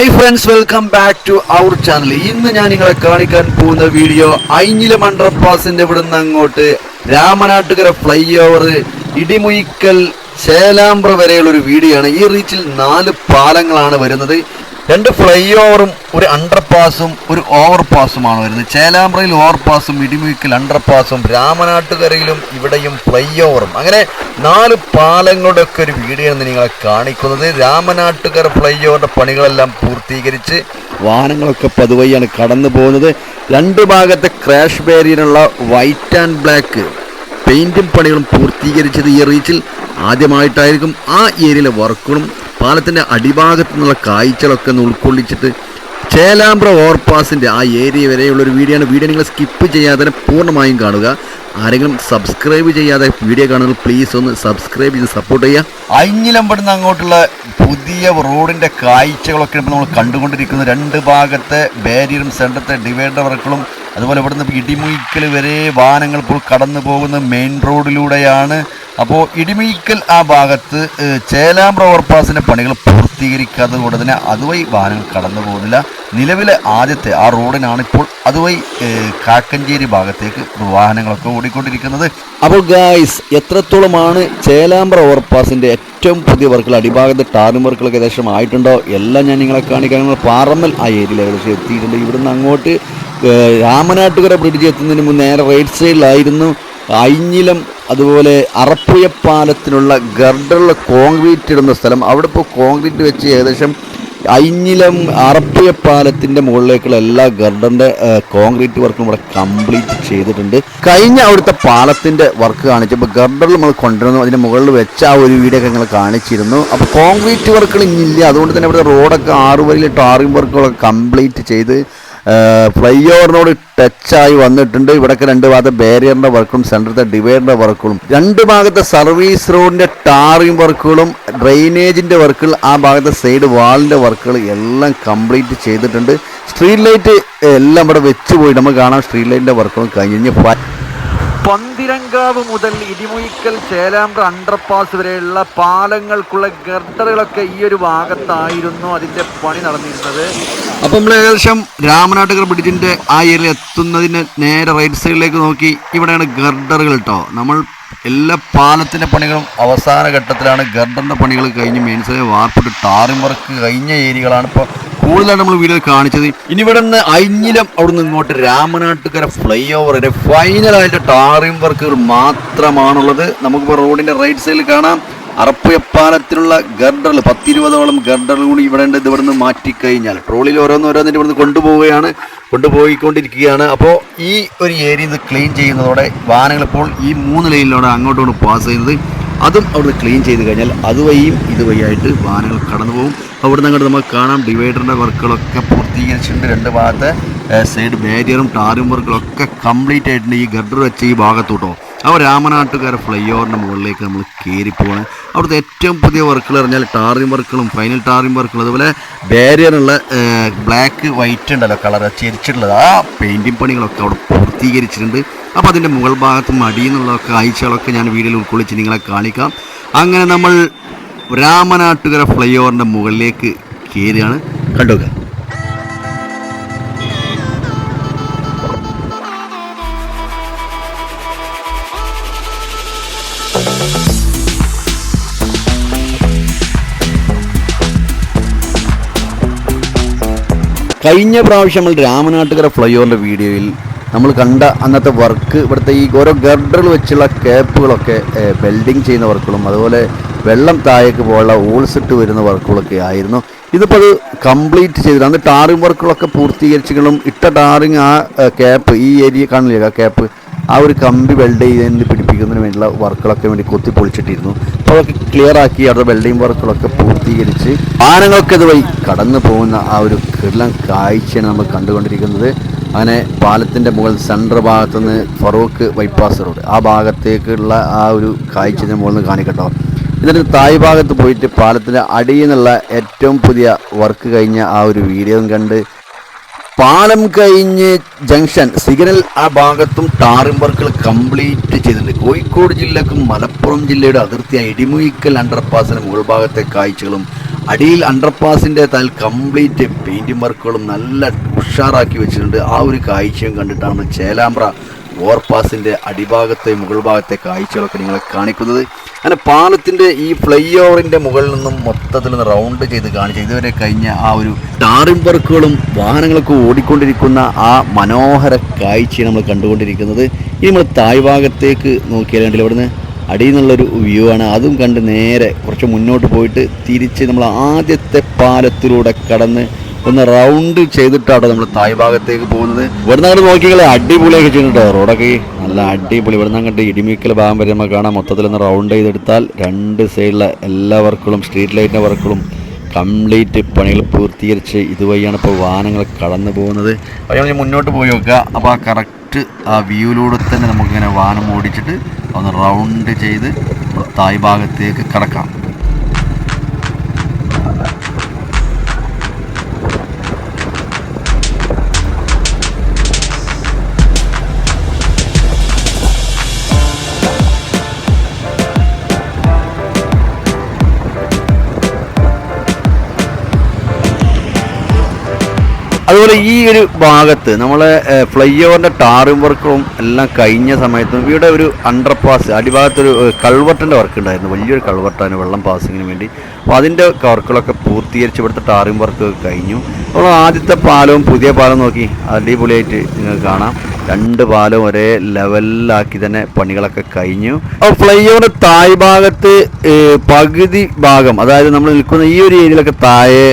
Hi friends welcome back to our channel ഇന്ന് ഞാൻ നിങ്ങളെ കാണിക്കാൻ പോകുന്ന വീഡിയോ ഐഞ്ഞിലം അണ്ടർപാസിന്റെ ഇവിടുന്ന് അങ്ങോട്ട് രാമനാട്ടുകര ഫ്ലൈ ഓവർ ഇടിമുയിക്കൽ ചേലാമ്പ്ര വരെയുള്ള ഒരു വീഡിയോ ആണ്. ഈ റീച്ചിൽ നാല് പാലങ്ങളാണ് വരുന്നത്. രണ്ട് ഫ്ലൈ ഓവറും ഒരു അണ്ടർ പാസും ഒരു ഓവർ പാസുമാണ് വരുന്നത്. ചേലാമ്പ്രയിൽ ഓവർ പാസും ഇടിമുക്കിൽ അണ്ടർ പാസും രാമനാട്ടുകരയിലും ഇവിടെയും ഫ്ലൈ ഓവറും അങ്ങനെ നാല് പാലങ്ങളുടെ ഒക്കെ ഒരു വീഡിയോ എന്ന് നിങ്ങളെ കാണിക്കുന്നത്. രാമനാട്ടുകര ഫ്ലൈ ഓവറിന്റെ പണികളെല്ലാം പൂർത്തീകരിച്ച് വാഹനങ്ങളൊക്കെ പതുവഴിയാണ് കടന്നു പോകുന്നത്. രണ്ട് ഭാഗത്തെ ക്രാഷ് ബാരിയറിനുള്ള വൈറ്റ് ആൻഡ് ബ്ലാക്ക് പെയിന്റും പണികളും പൂർത്തീകരിച്ചത് ഈ റീച്ചിൽ ആദ്യമായിട്ടായിരിക്കും ആ ഏരിയയിലെ വർക്കുകളും പാലത്തിന്റെ അടിഭാഗത്തു നിന്നുള്ള കാഴ്ചകളൊക്കെ ഒന്ന് ഉൾക്കൊള്ളിച്ചിട്ട് ചേലാമ്പ്ര ഓവർപാസിന്റെ ആ ഏരിയ വരെയുള്ള ഒരു വീഡിയോ ആണ്. വീഡിയോ നിങ്ങൾ സ്കിപ്പ് ചെയ്യാതെ തന്നെ പൂർണമായും കാണുക. ആരെങ്കിലും സബ്സ്ക്രൈബ് ചെയ്യാതെ വീഡിയോ കാണുന്നത് പ്ലീസ് ഒന്ന് സബ്സ്ക്രൈബ് ചെയ്ത് സപ്പോർട്ട് ചെയ്യുക. അഞ്ഞിലമ്പടുന്ന അങ്ങോട്ടുള്ള പുതിയ റോഡിന്റെ കാഴ്ചകളൊക്കെ ഇപ്പോൾ നമ്മൾ കണ്ടുകൊണ്ടിരിക്കുന്നത് രണ്ട് ഭാഗത്തെ ബാരിയറും സെന്ററത്തെ ഡിവൈഡർ വർക്കുകളും അതുപോലെ ഇവിടുന്ന് ഇടിമുയിക്കൽ വരെ വാഹനങ്ങൾ ഇപ്പോൾ കടന്നു പോകുന്ന മെയിൻ റോഡിലൂടെയാണ് അപ്പോൾ ഇടിമീക്കൽ ആ ഭാഗത്ത് ചേലാമ്പ്ര ഓവർപാസിന്റെ പണികൾ പൂർത്തീകരിക്കാത്തത് കൊണ്ട് തന്നെ അതുവഴി വാഹനങ്ങൾ കടന്നു പോകുന്നില്ല. നിലവിലെ ആദ്യത്തെ ആ റോഡിനാണ് ഇപ്പോൾ അതുവഴി കാക്കഞ്ചേരി ഭാഗത്തേക്ക് വാഹനങ്ങളൊക്കെ ഓടിക്കൊണ്ടിരിക്കുന്നത്. അപ്പോൾ ഗായ്സ് എത്രത്തോളമാണ് ചേലാമ്പ്ര ഓവർപാസിന്റെ ഏറ്റവും പുതിയ വർക്കുകൾ? അടിഭാഗത്ത് ടാറിംഗ് വർക്കുകളൊക്കെ ഏകദേശം ആയിട്ടുണ്ടോ? എല്ലാം ഞാൻ നിങ്ങളെ കാണിക്കാൻ പാറമ്മൽ ആ ഏരിയയിൽ ഏകദേശം എത്തിയിട്ടുണ്ട്. ഇവിടുന്ന് അങ്ങോട്ട് രാമനാട്ടുകര ബ്രിഡ്ജ് എത്തുന്നതിന് മുമ്പ് നേരെ റൈറ്റ് സൈഡിലായിരുന്നു. അയിഞ്ഞിലം അതുപോലെ അറപ്പുയ പാലത്തിനുള്ള ഗർഡറുള്ള കോൺക്രീറ്റ് ഇടുന്ന സ്ഥലം. അവിടെ ഇപ്പോൾ കോൺക്രീറ്റ് വെച്ച് ഏകദേശം അയിഞ്ഞിലം അറപ്പുയ പാലത്തിന്റെ മുകളിലേക്കുള്ള എല്ലാ ഗർഡറിന്റെ കോൺക്രീറ്റ് വർക്കും ഇവിടെ കംപ്ലീറ്റ് ചെയ്തിട്ടുണ്ട്. കഴിഞ്ഞ അവിടുത്തെ പാലത്തിന്റെ വർക്ക് കാണിച്ചപ്പോൾ ഗർഡറിൽ നമ്മൾ കൊണ്ടുവന്നു. അതിന്റെ മുകളിൽ വെച്ച ആ ഒരു വീഡിയോ ഒക്കെ ഞങ്ങൾ കാണിച്ചിരുന്നു. അപ്പോൾ കോൺക്രീറ്റ് വർക്കുകൾ ഇന്നില്ല അതുകൊണ്ട് തന്നെ ഇവിടെ റോഡൊക്കെ ആറ് വരിയിൽ ടാറിംഗ് വർക്കുകളൊക്കെ കംപ്ലീറ്റ് ചെയ്ത് ഫ്ലൈ ഓവറിനോട് ടച്ചായി വന്നിട്ടുണ്ട്. ഇവിടൊക്കെ രണ്ട് ഭാഗത്തെ ബാരിയറിന്റെ വർക്കും സെന്ററത്തെ ഡിവൈഡറിന്റെ വർക്കുകളും. രണ്ട് ഭാഗത്തെ സർവീസ് റോഡിന്റെ ടാറിംഗ് വർക്കുകളും ഡ്രെയിനേജിന്റെ വർക്കുകൾ ആ ഭാഗത്തെ സൈഡ് വാളിന്റെ വർക്കുകൾ എല്ലാം കംപ്ലീറ്റ് ചെയ്തിട്ടുണ്ട്. സ്ട്രീറ്റ് ലൈറ്റ് എല്ലാം ഇവിടെ വെച്ച് പോയി നമുക്ക് കാണാം സ്ട്രീറ്റ് ലൈറ്റിന്റെ വർക്കുകളും കഴിഞ്ഞ്. പന്തിരങ്കാവ് മുതൽ ഇടിമുയിക്കൽ ചേലാമ്പ്ര അണ്ടർപാസ് വരെയുള്ള പാലങ്ങൾക്കുള്ള ഗർഡറുകളൊക്കെ ഈ ഒരു ഭാഗത്തായിരുന്നു അതിന്റെ പണി നടന്നിരുന്നത്. അപ്പം നമ്മൾ ഏകദേശം രാമനാട്ടുകർ ബ്രിഡ്ജിന്റെ ആ ഏരിയ എത്തുന്നതിന് നേരെ റൈറ്റ് സൈഡിലേക്ക് നോക്കി ഇവിടെയാണ് ഗർഡറുകൾ കേട്ടോ നമ്മൾ എല്ലാ പാലത്തിന്റെ പണികളും അവസാന ഘട്ടത്തിലാണ് ഗർഡറിന്റെ പണികൾ കഴിഞ്ഞ് മെയിൻസേ വാർപ്പിട്ട് ടാറിംഗ് വർക്ക് കഴിഞ്ഞ ഏരിയകളാണ് ഇപ്പോൾ കൂടുതലായിട്ട് നമ്മൾ വീഡിയോ കാണിച്ചത് ഇനി ഇവിടെ നിന്ന് അഞ്ഞിലം അവിടെ നിന്ന് ഇങ്ങോട്ട് രാമനാട്ടുകര ഫ്ലൈ ഓവറിന്റെ ഫൈനലായിട്ട് ടാറിംഗ് വർക്കുകൾ മാത്രമാണുള്ളത്. നമുക്കിപ്പോൾ റോഡിന്റെ റൈറ്റ് സൈഡിൽ കാണാം. അറപ്പയപ്പാലത്തിനുള്ള ഗർഡറുകൾ പത്തിരുപതോളം ഗർഡറുകൾ കൂടി ഇവിടെ ഉണ്ട്. നിന്ന് മാറ്റിക്കഴിഞ്ഞാൽ ട്രോളിൽ ഓരോന്നോരോന്നിട്ട് ഇവിടുന്ന് കൊണ്ടുപോവുകയാണ്. കൊണ്ടുപോയിക്കൊണ്ടിരിക്കുകയാണ്. അപ്പോൾ ഈ ഒരു ഏരിയ ഇത് ക്ലീൻ ചെയ്യുന്നതോടെ വാഹനങ്ങൾ ഇപ്പോൾ ഈ മൂന്ന് ലൈനിലൂടെ അങ്ങോട്ടും പാസ് ചെയ്യുന്നത്. അതും അവിടുന്ന് ക്ലീൻ ചെയ്ത് കഴിഞ്ഞാൽ അതുവഴിയും ഇതുവഴിയായിട്ട് വാഹനങ്ങൾ കടന്നു പോകും അവിടുന്ന് അങ്ങോട്ട് നമുക്ക് കാണാം. ഡിവൈഡറിന്റെ വർക്കുകളൊക്കെ പൂർത്തീകരിച്ചിട്ടുണ്ട് രണ്ട് ഭാഗത്തെ. സൈഡ് ബാരിയറും ടാറും വർക്കുകളൊക്കെ കംപ്ലീറ്റ് ആയിട്ടുണ്ട് ഈ ഗഡർ വെച്ച് ഈ ഭാഗത്തോട്ടോ. അപ്പോൾ രാമനാട്ടുകാരെ ഫ്ലൈ ഓവറിന്റെ മുകളിലേക്ക് നമ്മൾ കയറിപ്പോകണം അവിടുത്തെ ഏറ്റവും പുതിയ വർക്കുകൾ പറഞ്ഞാൽ ടാറിംഗ് വർക്കുകളും ഫൈനൽ ടാറിംഗ് വർക്കുകളും. അതുപോലെ ബാരിയറുള്ള ബ്ലാക്ക് വൈറ്റ് ഉണ്ടല്ലോ കളർ ചെരിച്ചിട്ടുള്ളത്. ആ പെയിന്റിങ് പണികളൊക്കെ അവിടെ പൂർത്തീകരിച്ചിട്ടുണ്ട്. അപ്പോൾ അതിന്റെ മുകൾ ഭാഗത്തും അടിയിൽ നിന്നുള്ള കാഴ്ചകളൊക്കെ ഞാൻ വീഡിയോയിൽ ഉൾക്കൊള്ളിച്ച് നിങ്ങളെ കാണിക്കാം. അങ്ങനെ നമ്മൾ രാമനാട്ടുകര ഫ്ലൈ ഓവറിന്റെ മുകളിലേക്ക് കയറിയാണ് കണ്ടുക കഴിഞ്ഞ പ്രാവശ്യം നമ്മൾ രാമനാട്ടുകര ഫ്ലൈ ഓവറിന്റെ വീഡിയോയിൽ നമ്മൾ കണ്ട അന്നത്തെ വർക്ക് ഇവിടുത്തെ ഈ ഓരോ ഗർഡറിൽ വെച്ചുള്ള ക്യാപ്പുകളൊക്കെ വെൽഡിങ് ചെയ്യുന്ന വർക്കുകളും അതുപോലെ വെള്ളം താഴേക്ക് പോലുള്ള ഓൾസിട്ട് വരുന്ന വർക്കുകളൊക്കെ ആയിരുന്നു. ഇതിപ്പോൾ അത് കംപ്ലീറ്റ് ചെയ്തു അന്ന് ടാറിങ് വർക്കുകളൊക്കെ പൂർത്തീകരിച്ചെങ്കിലും ഇട്ട ടാറിങ് ആ ക്യാപ്പ് ഈ ഏരിയ കാണില്ലേ ആ ക്യാപ്പ് ആ ഒരു കമ്പി വെൽഡ് ചെയ്തതിന് പിടിപ്പിക്കുന്നതിന് വേണ്ടിയുള്ള വർക്കുകളൊക്കെ വേണ്ടി കൊത്തി പൊളിച്ചിട്ടിരുന്നു. അപ്പോൾ അതൊക്കെ ക്ലിയർ ആക്കി അവരുടെ വെൽഡിങ് വർക്കുകളൊക്കെ പൂർത്തീകരിച്ച് വാഹനങ്ങളൊക്കെ ഇതുവഴി കടന്നു പോകുന്ന ആ ഒരു കിടലം കാഴ്ചയാണ് നമ്മൾ കണ്ടുകൊണ്ടിരിക്കുന്നത്. അങ്ങനെ പാലത്തിന്റെ മുകൾ സെൻട്രൽ ഭാഗത്തുനിന്ന് ഫറൂഖ് ബൈപ്പാസ് റോഡ് ആ ഭാഗത്തേക്കുള്ള ആ ഒരു കാഴ്ച മുകളിൽ നിന്ന് കാണിക്കട്ടോ എന്നിട്ട് തായ് ഭാഗത്ത് പോയിട്ട് പാലത്തിന്റെ അടിയിൽ നിന്നുള്ള ഏറ്റവും പുതിയ വർക്ക് കഴിഞ്ഞ ആ ഒരു വീഡിയോയും കണ്ട് പാലം കഴിഞ്ഞ് ജംഗ്ഷൻ സിഗ്നൽ ആ ഭാഗത്തും ടാറിംഗ് വർക്കുകൾ കംപ്ലീറ്റ് ചെയ്തിട്ടുണ്ട്. കോഴിക്കോട് ജില്ലക്കും മലപ്പുറം ജില്ലയുടെ അതിർത്തിയായ ഇടിമുയിക്കൽ അണ്ടർപാസിന് മുകൾ ഭാഗത്തെ കാഴ്ചകളും അടിയിൽ അണ്ടർപാസിന്റെ തൽ കംപ്ലീറ്റ് പെയിന്റിംഗ് വർക്കുകളും നല്ല ഉഷാറാക്കി വെച്ചിട്ടുണ്ട്. ആ ഒരു കാഴ്ചയും കണ്ടിട്ടാണ് ചേലാമ്പ്ര ഓവർപാസിന്റെ അടിഭാഗത്തെ മുകൾ ഭാഗത്തെ കാഴ്ചകളൊക്കെ നിങ്ങളെ കാണിക്കുന്നത്. അങ്ങനെ പാലത്തിന്റെ ഈ ഫ്ലൈ ഓവറിന്റെ മുകളിൽ നിന്നും മൊത്തത്തിൽ നിന്ന് റൗണ്ട് ചെയ്ത് കാണിച്ചു ഇതുവരെ കഴിഞ്ഞ ആ ഒരു ടാറിംഗ് വർക്കുകളും വാഹനങ്ങളൊക്കെ ഓടിക്കൊണ്ടിരിക്കുന്ന ആ മനോഹര കാഴ്ചയാണ് നമ്മൾ കണ്ടുകൊണ്ടിരിക്കുന്നത്. ഇനി നമ്മൾ തായ്ഭാഗത്തേക്ക് നോക്കിയാൽ കണ്ടില്ല ഇവിടുന്ന് അടിയിൽ നിന്നുള്ളൊരു വ്യൂ ആണ്. അതും കണ്ട് നേരെ കുറച്ച് മുന്നോട്ട് പോയിട്ട് തിരിച്ച് നമ്മൾ ആദ്യത്തെ പാലത്തിലൂടെ കടന്ന് ഒന്ന് റൗണ്ട് ചെയ്തിട്ടാണ് നമ്മൾ തായ് ഭാഗത്തേക്ക് പോകുന്നത്. ഇവിടുന്ന് അങ്ങോട്ട് നോക്കിയാൽ അടിപൊളിയൊക്കെ ചെയ്യുന്നുണ്ടോ റോഡൊക്കെ നല്ല അടിപൊളി. ഇവിടുന്ന് അങ്ങോട്ട് ഇടിമിക്കൽ ഭാഗം വരെ നമുക്ക് കാണാം. മൊത്തത്തിൽ ഒന്ന് റൗണ്ട് ചെയ്തെടുത്താൽ രണ്ട് സൈഡിലെ എല്ലാ വർക്കുകളും സ്ട്രീറ്റ് ലൈറ്റിന്റെ വർക്കുകളും കംപ്ലീറ്റ് പണികൾ പൂർത്തീകരിച്ച് ഇതുവഴിയാണ് ഇപ്പോൾ വാഹനങ്ങൾ കടന്നു പോകുന്നത്. അപ്പോൾ മുന്നോട്ട് പോയി നോക്കുക. അപ്പോൾ ആ കറക്റ്റ് ആ വ്യൂയിലൂടെ തന്നെ നമുക്കിങ്ങനെ വാഹനം ഓടിച്ചിട്ട് ഒന്ന് റൗണ്ട് ചെയ്ത് തായ് ഭാഗത്തേക്ക് കടക്കാം. അതുപോലെ ഈ ഒരു ഭാഗത്ത് നമ്മളെ ഫ്ലൈ ഓവറിന്റെ ടാറും വർക്കും എല്ലാം കഴിഞ്ഞ സമയത്തും ഇവിടെ ഒരു അണ്ടർപാസ് അടിഭാഗത്തൊരു കൾവർട്ടിന്റെ വർക്ക് ഉണ്ടായിരുന്നു. വലിയൊരു കൾവട്ടാണ് വെള്ളം പാസിങ്ങിന് വേണ്ടി. അപ്പോൾ അതിന്റെ വർക്കുകളൊക്കെ പൂർത്തീകരിച്ച് ഇവിടുത്തെ ടാറും വർക്ക് കഴിഞ്ഞു. അപ്പോൾ ആദ്യത്തെ പാലവും പുതിയ പാലം നോക്കി അടിപൊളിയായിട്ട് നിങ്ങൾക്ക് കാണാം. രണ്ട് പാലം ഒരേ ലെവലിലാക്കി തന്നെ പണികളൊക്കെ കഴിഞ്ഞു. അപ്പോൾ ഫ്ലൈ ഓവറിന്റെ തായ് ഭാഗത്ത് പകുതി ഭാഗം അതായത് നമ്മൾ നിൽക്കുന്ന ഈ ഒരു ഏരിയയിലൊക്കെ താഴെ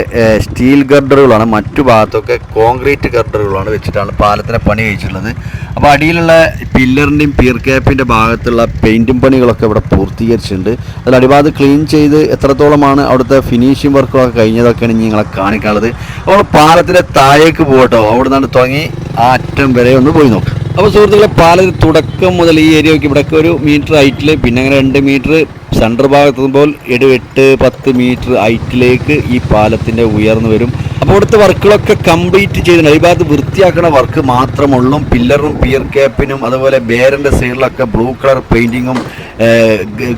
സ്റ്റീൽ ഗർഡറുകളാണ്. മറ്റു ഭാഗത്തൊക്കെ കോൺക്രീറ്റ് ഗർഡറുകളാണ് വെച്ചിട്ടാണ് പാലത്തിന്റെ പണി കഴിച്ചിട്ടുള്ളത്. അപ്പോൾ അടിയിലുള്ള പില്ലറിന്റെയും പിയർ ക്യാപ്പിന്റെ ഭാഗത്തുള്ള പെയിന്റും പണികളൊക്കെ ഇവിടെ പൂർത്തീകരിച്ചിട്ടുണ്ട്. അതിൽ അടിഭാഗത്ത് ക്ലീൻ ചെയ്ത് എത്രത്തോളമാണ് അവിടുത്തെ ഫിനിഷിംഗ് വർക്കുകളൊക്കെ കഴിഞ്ഞതൊക്കെയാണ് ഇനി നിങ്ങളെ കാണിക്കാനുള്ളത്. അപ്പോൾ പാലത്തിന്റെ താഴേക്ക് പോകട്ടോ. അവിടെ നിന്നാണ് തുടങ്ങി. ആ അറ്റം വരെ ഒന്ന് പോയി നോക്കാം. അപ്പോൾ സുഹൃത്തുക്കളെ പാലത്തിന് തുടക്കം മുതൽ ഈ ഏരിയയ്ക്ക് ഇവിടെയൊക്കെ ഒരു മീറ്റർ ഹൈറ്റിൽ പിന്നെ അങ്ങനെ രണ്ട് മീറ്റർ സെന്റർ ഭാഗത്തെത്തുമ്പോൾ എടു എട്ട് പത്ത് മീറ്റർ ഹൈറ്റിലേക്ക് ഈ പാലത്തിന്റെ ഉയർന്നു വരും. അപ്പോൾ ഇവിടുത്തെ വർക്കുകളൊക്കെ കംപ്ലീറ്റ് ചെയ്തിട്ടുണ്ട്. ഈ ഭാഗത്ത് വൃത്തിയാക്കുന്ന വർക്ക് മാത്രമുള്ളൂ. പില്ലറും പിയർ ക്യാപ്പിനും അതുപോലെ ബേരന്റെ സൈഡിലൊക്കെ ബ്ലൂ കളർ പെയിന്റിങ്ങും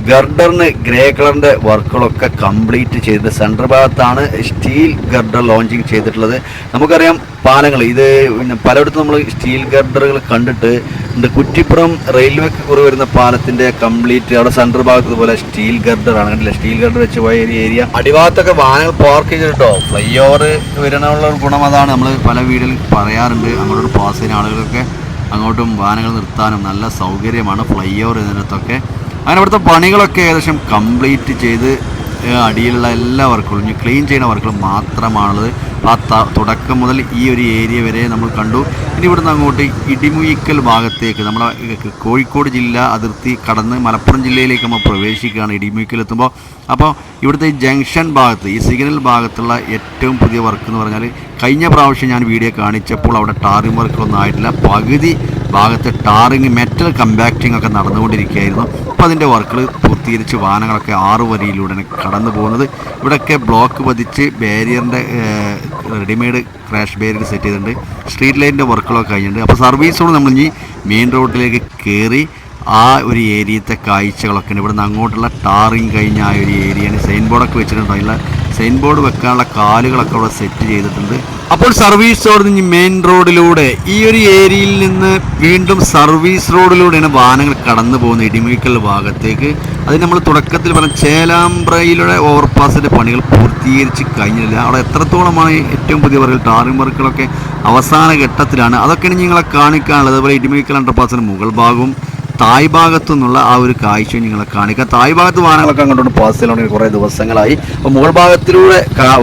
ഗർഡറിന് ഗ്രേ കളറിന്റെ വർക്കുകളൊക്കെ കംപ്ലീറ്റ് ചെയ്ത് സെന്റർ ഭാഗത്താണ് സ്റ്റീൽ ഗർഡർ ലോഞ്ചിങ് ചെയ്തിട്ടുള്ളത്. നമുക്കറിയാം പാലങ്ങൾ. ഇത് പിന്നെ പലയിടത്തും നമ്മൾ സ്റ്റീൽ ഗർഡറുകൾ കണ്ടിട്ട് കുറ്റിപ്പുറം റെയിൽവേക്ക് കുറവ് വരുന്ന പാലത്തിന്റെ കംപ്ലീറ്റ് അവിടെ സെൻട്രൽ ഭാഗത്ത് പോലെ സ്റ്റീൽ ഗർഡർ ആണ്. കണ്ടില്ല? സ്റ്റീൽ ഗർഡർ വെച്ച് പോയ ഒരു ഏരിയ. അടിഭാഗത്തൊക്കെ വാഹനങ്ങൾ പാർക്ക് ചെയ്തിട്ടോ? ഫ്ലൈ ഓവർ വരണമുള്ള ഗുണം അതാണ്. നമ്മൾ പല വീടുകളിൽ പറയാറുണ്ട് അങ്ങോട്ട് പാസ് ചെയ്യുന്ന ആളുകൾക്കൊക്കെ അങ്ങോട്ടും വാഹനങ്ങൾ നിർത്താനും നല്ല സൗകര്യമാണ് ഫ്ലൈ ഓവർ ഇതിനകത്തൊക്കെ. അങ്ങനെ ഇവിടുത്തെ പണികളൊക്കെ ഏകദേശം കംപ്ലീറ്റ് ചെയ്ത് അടിയിലുള്ള എല്ലാ വർക്കുകളും ഇനി ക്ലീൻ ചെയ്യുന്ന വർക്കുകൾ മാത്രമാണുള്ളത്. ആ തുടക്കം മുതൽ ഈ ഒരു ഏരിയ വരെ നമ്മൾ കണ്ടു. ഇനി ഇവിടുന്ന് അങ്ങോട്ട് ഇടിമുയിക്കൽ ഭാഗത്തേക്ക് നമ്മുടെ കോഴിക്കോട് ജില്ല അതിർത്തി കടന്ന് മലപ്പുറം ജില്ലയിലേക്ക് നമ്മൾ പ്രവേശിക്കുകയാണ് ഇടിമുയിക്കൽ എത്തുമ്പോൾ അപ്പോൾ ഇവിടുത്തെ ജംഗ്ഷൻ ഭാഗത്ത് ഈ സിഗ്നൽ ഭാഗത്തുള്ള ഏറ്റവും പുതിയ വർക്ക് എന്ന് പറഞ്ഞാൽ കഴിഞ്ഞ പ്രാവശ്യം ഞാൻ വീഡിയോ കാണിച്ചപ്പോൾ അവിടെ ടാറിംഗ് വർക്കുകളൊന്നും ആയിട്ടില്ല. പകുതി ഭാഗത്ത് ടാറിങ് മെറ്റൽ കമ്പാക്റ്റിംഗ് ഒക്കെ നടന്നുകൊണ്ടിരിക്കുകയായിരുന്നു. അപ്പോൾ അതിന്റെ വർക്കുകൾ പൂർത്തീകരിച്ച് വാഹനങ്ങളൊക്കെ ആറു വരിയിലൂടെ കടന്നു പോകുന്നത്. ഇവിടെയൊക്കെ ബ്ലോക്ക് പതിച്ച് ബാരിയറിന്റെ റെഡിമെയ്ഡ് ക്രാഷ് ബാരിയർ സെറ്റ് ചെയ്തിട്ടുണ്ട്. സ്ട്രീറ്റ് ലൈറ്റിന്റെ വർക്കുകളൊക്കെ കഴിഞ്ഞിട്ടുണ്ട്. അപ്പോൾ സർവീസോട് നമ്മൾ ഇനി മെയിൻ റോഡിലേക്ക് കയറി ആ ഒരു ഏരിയത്തെ കാഴ്ചകളൊക്കെ ഉണ്ട് അങ്ങോട്ടുള്ള ടാറിങ് കഴിഞ്ഞ ആ ഒരു ഏരിയയാണ് സൈൻ ബോർഡൊക്കെ വെച്ചിട്ടുണ്ട്. അതിൽ സൈൻ ബോർഡ് വെക്കാനുള്ള കാലുകളൊക്കെ അവിടെ സെറ്റ് ചെയ്തിട്ടുണ്ട്. അപ്പോൾ സർവീസ് റോഡ് നിന്ന് മെയിൻ റോഡിലൂടെ ഈ ഒരു ഏരിയയിൽ നിന്ന് വീണ്ടും സർവീസ് റോഡിലൂടെയാണ് വാഹനങ്ങൾ കടന്നു പോകുന്നത് ഇടിമിക്കൽ ഭാഗത്തേക്ക്. അത് നമ്മൾ തുടക്കത്തിൽ പറഞ്ഞ ചേലാമ്പ്രയിലൂടെ ഓവർപാസിന്റെ പണികൾ പൂർത്തീകരിച്ച് കഴിഞ്ഞില്ല. അവിടെ എത്രത്തോളമാണ് ഏറ്റവും പുതിയ പറയുക ടാറിംഗ് വർക്കുകളൊക്കെ അവസാന ഘട്ടത്തിലാണ്. അതൊക്കെയാണ് നിങ്ങളെ കാണിക്കാനുള്ളത്. അതുപോലെ ഇടിമിക്കൽ അണ്ടർപാസിന്റെ മുകൾ ഭാഗവും തായ് ഭാഗത്തു നിന്നുള്ള ആ ഒരു കാഴ്ച നിങ്ങളെ കാണിക്കുക തായ് ഭാഗത്ത് വാഹനങ്ങളൊക്കെ അങ്ങോട്ട് പാസ് ചെയ്യണമെങ്കിൽ കുറേ ദിവസങ്ങളായി. അപ്പോൾ മുകൾ ഭാഗത്തിലൂടെ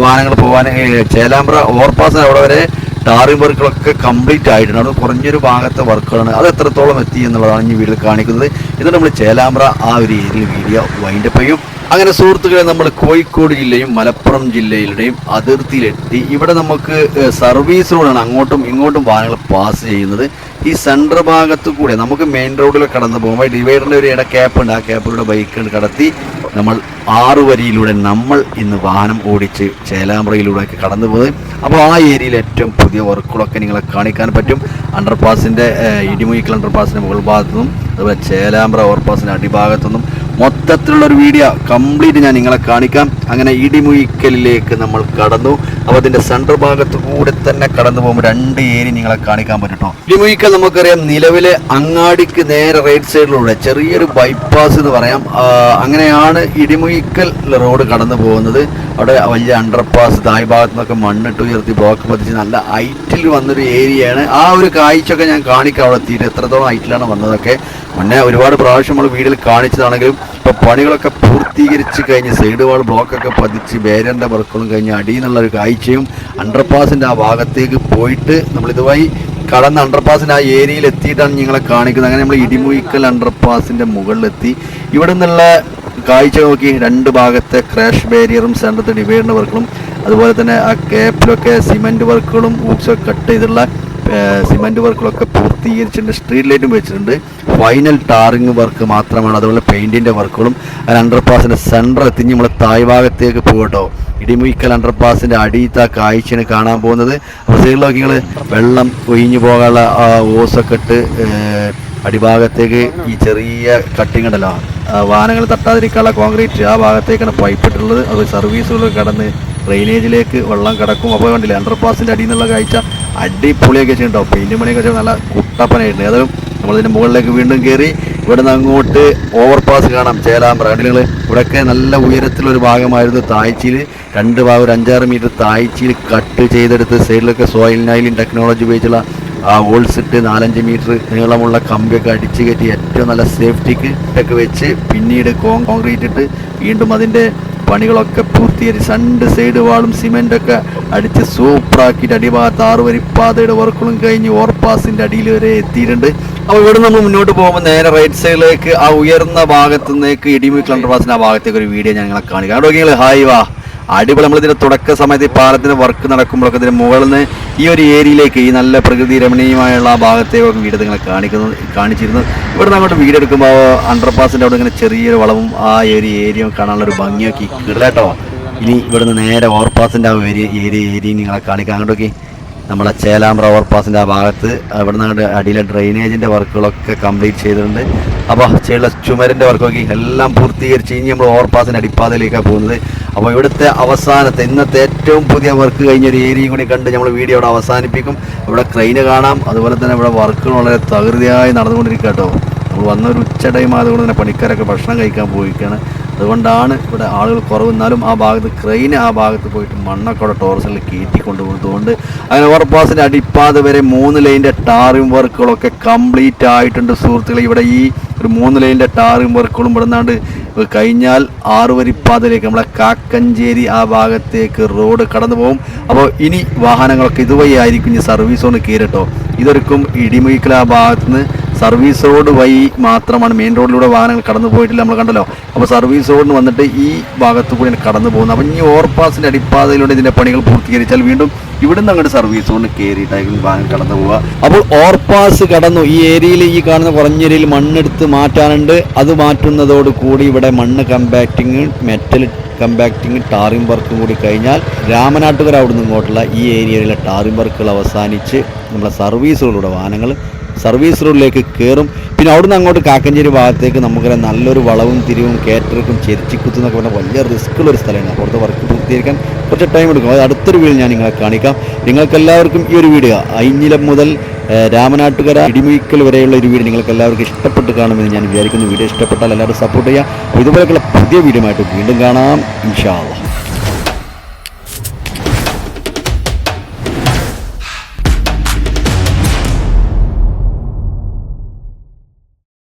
വാഹനങ്ങൾ പോകാൻ ചേലാമ്പ്ര ഓവർപാസ് അവിടെ വരെ ടാറിംഗ് വർക്കുകളൊക്കെ കംപ്ലീറ്റ് ആയിട്ടുണ്ട്. അത് കുറഞ്ഞൊരു ഭാഗത്തെ വർക്കുകളാണ്. അത് എത്രത്തോളം എത്തി എന്നുള്ളതാണ് ഈ വീഡിയോ കാണിക്കുന്നത്. എന്നിട്ട് നമ്മൾ ചേലാമ്പ്ര ആ ഒരു ഏരിയയിൽ വീഡിയോ വൈൻഡപ്പ് ചെയ്യും. അങ്ങനെ സുഹൃത്തുക്കളെ നമ്മൾ കോഴിക്കോട് ജില്ലയും മലപ്പുറം ജില്ലയിലുടെയും അതിർത്തിയിലെത്തി. ഇവിടെ നമുക്ക് സർവീസ് റോഡാണ് അങ്ങോട്ടും ഇങ്ങോട്ടും വാഹനങ്ങൾ പാസ് ചെയ്യുന്നത്. ഈ സെന്റർ ഭാഗത്ത് കൂടെ നമുക്ക് മെയിൻ റോഡിൽ കടന്നു പോകുമ്പോൾ ഡിവൈഡറിന്റെ ഒരു ഇട ക്യാപ്പ് ഉണ്ട്. ആ ക്യാപ്പിലൂടെ ബൈക്ക് കടത്തി നമ്മൾ ആറു വരിയിലൂടെ നമ്മൾ ഇന്ന് വാഹനം ഓടിച്ച് ചേലാമ്പ്രയിലൂടെ ഒക്കെ കടന്നു പോകുന്നത് അപ്പോൾ ആ ഏരിയയിൽ ഏറ്റവും പുതിയ വർക്കുകളൊക്കെ നിങ്ങളെ കാണിക്കാൻ പറ്റും. അണ്ടർപാസിന്റെ ഇടിമുയിക്കൽ അണ്ടർപാസിന്റെ മുകൾ ഭാഗത്തു നിന്നും അതുപോലെ ചേലാമ്പ്ര ഓവർപാസിന്റെ അടിഭാഗത്തു നിന്നും മൊത്തത്തിലുള്ള ഒരു വീഡിയോ കംപ്ലീറ്റ് ഞാൻ നിങ്ങളെ കാണിക്കാം. അങ്ങനെ ഇടിമുഴിക്കലിലേക്ക് നമ്മൾ കടന്നു. അപ്പോൾ അതിന്റെ സെൻട്രൽ ഭാഗത്ത് കൂടെ തന്നെ കടന്നു പോകുമ്പോൾ രണ്ട് ഏരി നിങ്ങളെ കാണിക്കാൻ പറ്റും ഇടിമുഴിക്കൽ നമുക്കറിയാം നിലവിലെ അങ്ങാടിക്ക് നേരെ റൈറ്റ് സൈഡിലൂടെ ചെറിയൊരു ബൈപ്പാസ് എന്ന് പറയാം. അങ്ങനെയാണ് ഇടിമുഴിക്കൽ റോഡ് കടന്നു പോകുന്നത്. അവിടെ വലിയ അണ്ടർപാസ് തായ് ഭാഗത്തു നിന്നൊക്കെ മണ്ണിട്ട് ഉയർത്തി ബ്ലോക്ക് പതിച്ച് നല്ല ഹൈറ്റിൽ വന്നൊരു ഏരിയയാണ് ആ ഒരു കാഴ്ചയൊക്കെ ഞാൻ കാണിക്കാം അവിടെ എത്തിയിട്ട് എത്രത്തോളം ഹൈറ്റിലാണ് വന്നതൊക്കെ. മുന്നേ ഒരുപാട് പ്രാവശ്യം നമ്മൾ വീടിൽ കാണിച്ചതാണെങ്കിലും ഇപ്പൊ പണികളൊക്കെ പൂർത്തീകരിച്ച് കഴിഞ്ഞ് സൈഡ് വാൾ ബ്ലോക്കൊക്കെ പതിച്ച് ബേരന്റെ വർക്കുകളും കഴിഞ്ഞ് അടിയിൽ നിന്നുള്ള ഒരു കാഴ്ചയും അണ്ടർപാസിന്റെ ആ ഭാഗത്തേക്ക് പോയിട്ട് നമ്മൾ ഇതുവഴി കടന്ന് അണ്ടർപാസിന്റെ ആ ഏരിയയിൽ എത്തിയിട്ടാണ് നിങ്ങളെ കാണിക്കുന്നത്. അങ്ങനെ നമ്മൾ ഇടിമുയിക്കൽ അണ്ടർപാസിന്റെ മുകളിലെത്തി. ഇവിടെ നിന്നുള്ള കാഴ്ച നോക്കി രണ്ട് ഭാഗത്തെ ക്രാഷ് ബാരിയറും സെന്ററത്തെ ഡിവൈഡർ വർക്കുകളും അതുപോലെ തന്നെ ആ കേപ്പിലൊക്കെ സിമെന്റ് വർക്കുകളും ഊക്സൊക്കെ കട്ട് ചെയ്തുള്ള സിമെന്റ് വർക്കുകളൊക്കെ പൂർത്തീകരിച്ചിട്ടുണ്ട് സ്ട്രീറ്റ് ലൈറ്റും വെച്ചിട്ടുണ്ട്. ഫൈനൽ ടാറിങ് വർക്ക് മാത്രമാണ് അതുപോലെ പെയിന്റിന്റെ വർക്കുകളും അതിന് അണ്ടർപാസിന്റെ സെന്റർ എത്തി നമ്മൾ തായ് ഭാഗത്തേക്ക് പോകട്ടോ ഇടിമുയിക്കൽ അണ്ടർപാസിന്റെ അടിയത്തെ കാഴ്ചയാണ് കാണാൻ പോകുന്നത്. അപ്പോൾ സൈഡിലൊക്കെ നിങ്ങൾ വെള്ളം ഒഴിഞ്ഞു പോകാനുള്ള ഓസൊക്കെ ഇട്ട് അടിഭാഗത്തേക്ക് ഈ ചെറിയ കട്ടിങ് ഉണ്ടല്ലോ. വാഹനങ്ങൾ തട്ടാതിരിക്കാനുള്ള കോൺക്രീറ്റ് ആ ഭാഗത്തേക്കാണ് പൈപ്പ് ഇട്ടുള്ളത് അത് സർവീസുകൾ കടന്ന് ഡ്രെയിനേജിലേക്ക് വെള്ളം കിടക്കും. അപ്പോൾ കണ്ടില്ല അണ്ടർപാസിന്റെ അടിയിൽ നിന്നുള്ള കാഴ്ച അടിപൊളിയൊക്കെ ചെയ്യുന്നുണ്ടാവും പെയിന്റ് മണിയൊക്കെ നല്ല കുട്ടപ്പനായിട്ടുണ്ട് ഏതായാലും നമ്മളിതിന്റെ മുകളിലേക്ക് വീണ്ടും കയറി ഇവിടെ നിന്ന് അങ്ങോട്ട് ഓവർപാസ് കാണാം. ചേലാം കണ്ടില്ലേ ഇവിടെയൊക്കെ നല്ല ഉയരത്തിലൊരു ഭാഗമായിരുന്നു താഴ്ചയിൽ രണ്ട് ഭാഗം ഒരു അഞ്ചാറ് മീറ്റർ താഴ്ചയിൽ കട്ട് ചെയ്തെടുത്ത് സൈഡിലൊക്കെ സോയിൽ നൈലിൻ ടെക്നോളജി ഉപയോഗിച്ചുള്ള ആ ഓൾസിട്ട് നാലഞ്ച് മീറ്റർ നീളമുള്ള കമ്പിയൊക്കെ അടിച്ച് കയറ്റി ഏറ്റവും നല്ല സേഫ്റ്റിക്ക് ഒക്കെ വെച്ച് പിന്നീട് കോൺക്രീറ്റ് ഇട്ട് വീണ്ടും അതിന്റെ പണികളൊക്കെ പൂർത്തീകരിച്ച് രണ്ട് സൈഡ് വാളും സിമെന്റൊക്കെ അടിച്ച് സൂപ്പറാക്കിയിട്ട് അടിഭാഗത്ത് ആറ് വരിപ്പാതയുടെ വർക്കുകളും കഴിഞ്ഞ് ഓർപ്പാസിന്റെ അടിയിൽ വരെ എത്തിയിട്ടുണ്ട്. അപ്പോൾ ഇവിടെ നമ്മൾ മുന്നോട്ട് പോകുമ്പോൾ നേരെ റൈറ്റ് സൈഡിലേക്ക് ആ ഉയർന്ന ഭാഗത്തു നിന്നേക്ക് ഇടിമി ക്ലണ്ടർപാസിന്റെ ആ ഭാഗത്തേക്ക് ഒരു വീഡിയോ ഞങ്ങളെ കാണിക്കാം. അവിടെ നോക്കിയാൽ ഹായ് വാ. അടിപൊളി. നമ്മളിതിന്റെ തുടക്ക സമയത്ത് ഈ പാലത്തിന്റെ വർക്ക് നടക്കുമ്പോഴൊക്കെ ഇതിന് മുകളിൽ നിന്ന് ഈ ഒരു ഏരിയയിലേക്ക് ഈ നല്ല പ്രകൃതി രമണീയമായുള്ള ആ ഭാഗത്തേക്കൊക്കെ വീട് നിങ്ങളെ കാണിക്കുന്നത് കാണിച്ചിരുന്നു. ഇവിടെ അങ്ങോട്ട് വീട് എടുക്കുമ്പോൾ അണ്ടർപാസിന്റെ അവിടെ ഇങ്ങനെ ചെറിയൊരു വളവും ആ ഒരു ഏരിയയും കാണാനുള്ള ഒരു ഭംഗിയൊക്കെ കേട്ടോ ഇനി ഇവിടുന്ന് നേരെ ഓവർപാസിന്റെ ആ ഏരിയ ഏരിയ ഏരിയ നിങ്ങളെ കാണിക്കാം അങ്ങോട്ടൊക്കെ. നമ്മളെ ചേലാമ്പ്ര ഓവർപാസിന്റെ ആ ഭാഗത്ത് ഇവിടെ നിന്ന് അടിയിലെ ഡ്രെയിനേജിന്റെ വർക്കുകളൊക്കെ കംപ്ലീറ്റ് ചെയ്തിട്ടുണ്ട്. അപ്പോൾ ചെയ്യുള്ള ചുമരിന്റെ വർക്കൊക്കെ എല്ലാം പൂർത്തീകരിച്ച് ഇനി നമ്മൾ ഓവർപാസിന്റെ അടിപ്പാതയിലേക്കാണ് പോകുന്നത്. അപ്പോൾ ഇവിടുത്തെ അവസാനത്തെ ഇന്നത്തെ ഏറ്റവും പുതിയ വർക്ക് കഴിഞ്ഞ ഒരു ഏരിയയും കൂടി കണ്ട് നമ്മൾ വീഡിയോ അവിടെ അവസാനിപ്പിക്കും. ഇവിടെ ക്രെയിന് കാണാം. അതുപോലെ തന്നെ ഇവിടെ വർക്കുകൾ വളരെ തകൃതിയായി നടന്നുകൊണ്ടിരിക്കുക കേട്ടോ. നമ്മൾ വന്ന ഒരു ഉച്ച ടൈം ആയതുകൊണ്ട് തന്നെ പണിക്കാരൊക്കെ ഭക്ഷണം കഴിക്കാൻ പോയിക്കാണ് അതുകൊണ്ടാണ് ഇവിടെ ആളുകൾ കുറവ് എന്നാലും ആ ഭാഗത്ത് ക്രെയിൻ ആ ഭാഗത്ത് പോയിട്ട് മണ്ണൊക്കെ അവിടെ ടോറസിൽ കയറ്റി കൊണ്ടുപോകുന്നതുകൊണ്ട് അങ്ങനെ ഓവർപാസിന്റെ അടിപ്പാത വരെ മൂന്ന് ലൈന്റെ ടാറിംഗ് വർക്കുകളൊക്കെ കംപ്ലീറ്റ് ആയിട്ടുണ്ട്. സുഹൃത്തുക്കളെ ഇവിടെ ഈ ഒരു മൂന്ന് ലൈന്റെ ടാറിംഗ് വർക്കുകളും ഇവിടെ നിന്നാണ്ട് കഴിഞ്ഞാൽ ആറുവരിപ്പാതയിലേക്ക് നമ്മളെ കാക്കഞ്ചേരി ആ ഭാഗത്തേക്ക് റോഡ് കടന്നു പോകും. അപ്പോൾ ഇനി വാഹനങ്ങളൊക്കെ ഇതുവഴി ആയിരിക്കും ഇനി സർവീസ് ഒന്ന് കയറട്ടോ. ഇതൊരുക്കും ഇടിമുഴിക്കൽ ആ ഭാഗത്ത് നിന്ന് സർവീസ് റോഡ് വഴി മാത്രമാണ് മെയിൻ റോഡിലൂടെ വാഹനങ്ങൾ കടന്നു പോയിട്ടില്ല നമ്മൾ കണ്ടല്ലോ. അപ്പോൾ സർവീസ് റോഡിന് വന്നിട്ട് ഈ ഭാഗത്ത് കൂടിയാണ് കടന്നു പോകുന്നത് അപ്പം ഇനി ഓവർപാസിന്റെ അടിപ്പാതയിലൂടെ ഇതിന്റെ പണികൾ പൂർത്തീകരിച്ചാൽ വീണ്ടും ഇവിടുന്ന് അങ്ങോട്ട് സർവീസ് റോഡിന് കയറിയിട്ടായിരിക്കും വാഹനം കടന്നു പോവുക. അപ്പോൾ ഓവർപാസ് കടന്നു. ഈ ഏരിയയിൽ ഈ കാണുന്ന കുറഞ്ഞ ഏരിയയിൽ മണ്ണെടുത്ത് മാറ്റാനുണ്ട്. അത് മാറ്റുന്നതോട് കൂടി ഇവിടെ മണ്ണ് കമ്പാക്റ്റിങ് മെറ്റൽ കമ്പാക്റ്റിങ് ടാറിംഗ് വർക്കും കൂടി കഴിഞ്ഞാൽ രാമനാട്ടുകര അവിടുന്ന് ഇങ്ങോട്ടുള്ള ഈ ഏരിയയിലെ ടാറിംഗ് വർക്കുകൾ അവസാനിച്ച് നമ്മളെ സർവീസുകളുടെ വാഹനങ്ങൾ സർവീസ് റോഡിലേക്ക് കയറും. പിന്നെ അവിടുന്ന് അങ്ങോട്ട് കാക്കഞ്ചേരി ഭാഗത്തേക്ക് നമുക്ക് നല്ലൊരു വളവും തിരിവും കേറ്റർക്കും ചെരിച്ചിക്കുത്തും എന്നൊക്കെ പറഞ്ഞാൽ വലിയ റിസ്ക് ഉള്ള ഒരു സ്ഥലമാണ്. അവിടുത്തെ വർക്ക് പൂർത്തീകരിക്കാൻ കുറച്ച് ടൈം എടുക്കും. അത് അടുത്തൊരു വീഡിയോ ഞാൻ നിങ്ങളെ കാണിക്കാം. നിങ്ങൾക്കെല്ലാവർക്കും ഈ ഒരു വീഡിയോ അയിഞ്ഞിലം മുതൽ രാമനാട്ടുകര ഇടിമുക്കൽ വരെയുള്ള ഒരു വീഡിയോ നിങ്ങൾക്ക് എല്ലാവർക്കും ഇഷ്ടപ്പെട്ട് കാണുമെന്ന് ഞാൻ വിചാരിക്കുന്നു. വീഡിയോ ഇഷ്ടപ്പെട്ടാൽ എല്ലാവരും സപ്പോർട്ട് ചെയ്യുക. ഇതുപോലെയുള്ള പുതിയ വീഡിയോ ആയിട്ട് വീണ്ടും കാണാം. ഇൻഷാ